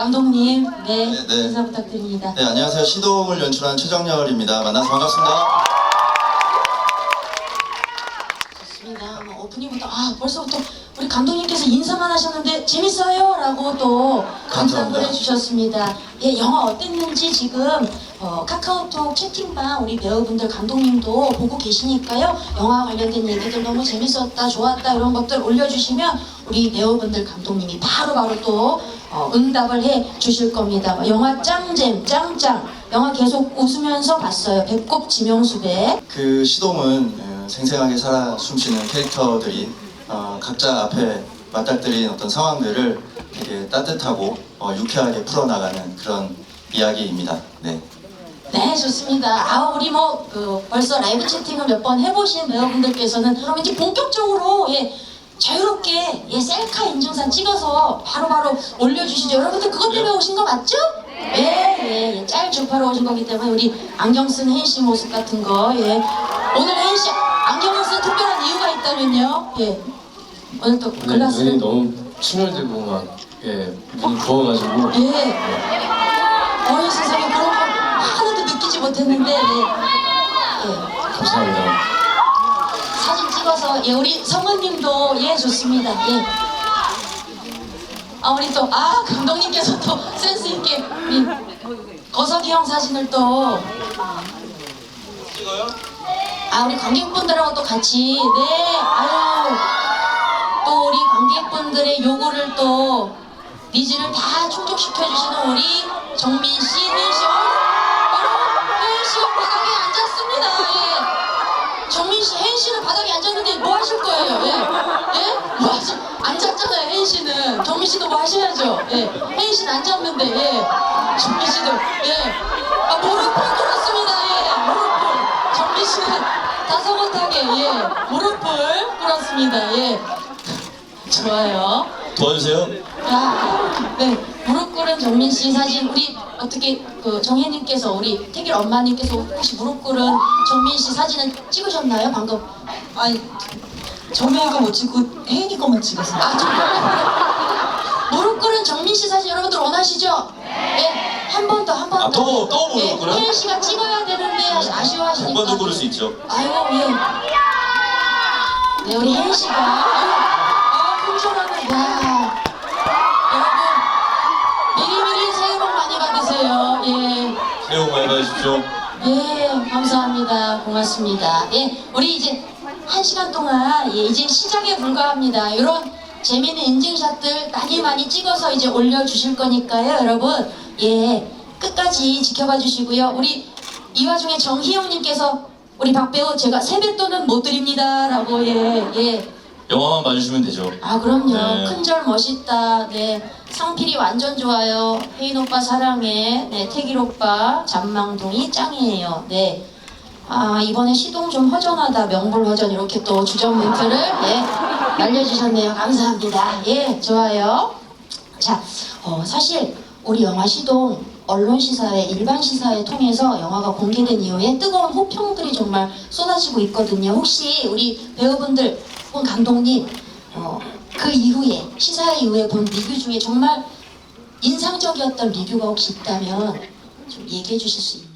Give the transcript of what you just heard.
감독님, 네, 네, 네. 인사 부탁드립니다. 네, 안녕하세요. 시동을 연출한 최정열입니다. 만나서 반갑습니다. 좋습니다. 뭐 오프닝부터 아 벌써부터 우리 감독님께서 인사만 하셨는데 재밌어요라고 또 감사합니다. 해주셨습니다. 예, 영화 어땠는지 지금 어, 카카오톡 채팅방 우리 배우분들 감독님도 보고 계시니까요. 영화 관련된 얘기들 너무 재밌었다, 좋았다 이런 것들 올려주시면 우리 배우분들 감독님이 바로바로 또 어, 응답을 해 주실 겁니다. 뭐 영화 짱잼, 짱짱 영화 계속 웃으면서 봤어요. 배꼽 지명수배. 그 시동은 어, 생생하게 살아 숨쉬는 캐릭터들이 어, 각자 앞에 맞닥뜨린 어떤 상황들을 되게 따뜻하고 어, 유쾌하게 풀어나가는 그런 이야기입니다. 네. 네, 좋습니다. 아, 우리 뭐, 그, 벌써 라이브 채팅을 몇 번 해보신 배우분들께서는 그럼 이제 본격적으로, 예, 자유롭게, 예, 셀카 인증샷 찍어서 바로 바로 올려주시죠. 여러분들 그것 때문에 오신 거 맞죠? 예, 예, 예, 짤 주파로 오신 거기 때문에 우리 안경 쓴 혜인 씨 모습 같은 거, 예. 오늘 혜인 씨 안경을 쓴 특별한 이유가 있다면요? 예. 오늘 또 눈이 글라스를. 너무 충혈되고 막 예, 눈이 부어가지고 예. 어린 세상에 그런 거 하나도 느끼지 못했는데, 예. 예. 감사합니다. 예 우리 성우님도 예 좋습니다 예. 아 우리 또 아 감독님께서 또 센스 있게 우리 거석이 형 사진을 또아 우리 관객분들하고 또 같이 네 아유 또 우리 관객분들의 요구를 또 니즈를 다 충족시켜 주시는 우리 정민 씨, 혜인 씨, 어, 여러분 씨 바닥에 앉았습니다. 예. 정민 씨, 혜인 씨는 바닥에 앉았는데 뭐 하실 거예요? 예? 예? 뭐 하시? 앉았잖아요, 혜인 씨는. 정민 씨도 뭐 하셔야죠. 예. 혜인 씨는 앉았는데, 예. 정민 씨도, 예. 아, 무릎을 꿇었습니다, 예. 무릎을. 정민 씨는 다소곳하게, 예. 무릎을 꿇었습니다, 예. 좋아요. 도와주세요. 야, 네, 무릎 꿇은 정민 씨 사진 우리 어떻게 그 정혜님께서 우리 태길 엄마님께서 혹시 무릎 꿇은 정민 씨 사진을 찍으셨나요 방금? 아니 정민이가 못 찍고 혜인이 것만 찍었어요. 아 정말 무릎 꿇은 정민 씨 사진 여러분들 원하시죠? 네, 한 번 더 한 번 더. 아, 또, 또 무릎 꿇어요? 혜인 씨가 찍어야 되는데 아쉬워하시니까. 한번더 고를 수 있죠. 아이고 예. 네 우리 혜인 씨가 아유, 아 여러분 미리미리 새해 복 많이 받으세요 예. 새해 복 많이 받으십시오. 예, 감사합니다. 고맙습니다. 예, 우리 이제 한 시간 동안 예, 이제 시작에 불과합니다. 이런 재미있는 인증샷들 많이 많이 찍어서 이제 올려주실 거니까요, 여러분. 예, 끝까지 지켜봐 주시고요. 우리 이 와중에 정희영님께서 우리 박배우 제가 세뱃돈은 못 드립니다라고 예, 예. 영화만 봐주시면 되죠. 아 그럼요. 네. 큰절 멋있다. 네. 상필이 완전 좋아요. 혜인 오빠 사랑해. 네 태길 오빠 잔망동이 짱이에요. 네 아 이번에 시동 좀 허전하다. 명불 허전 이렇게 또 주전 멘트를 네 날려주셨네요. 감사합니다. 예 좋아요. 자 어, 사실 우리 영화 시동 언론 시사회 일반 시사회 통해서 영화가 공개된 이후에 뜨거운 호평들이 정말 쏟아지고 있거든요. 혹시 우리 배우분들 혹은 감독님 어, 그 이후에 시사회 이후에 본 리뷰 중에 정말 인상적이었던 리뷰가 혹시 있다면 좀 얘기해 주실 수 있나요?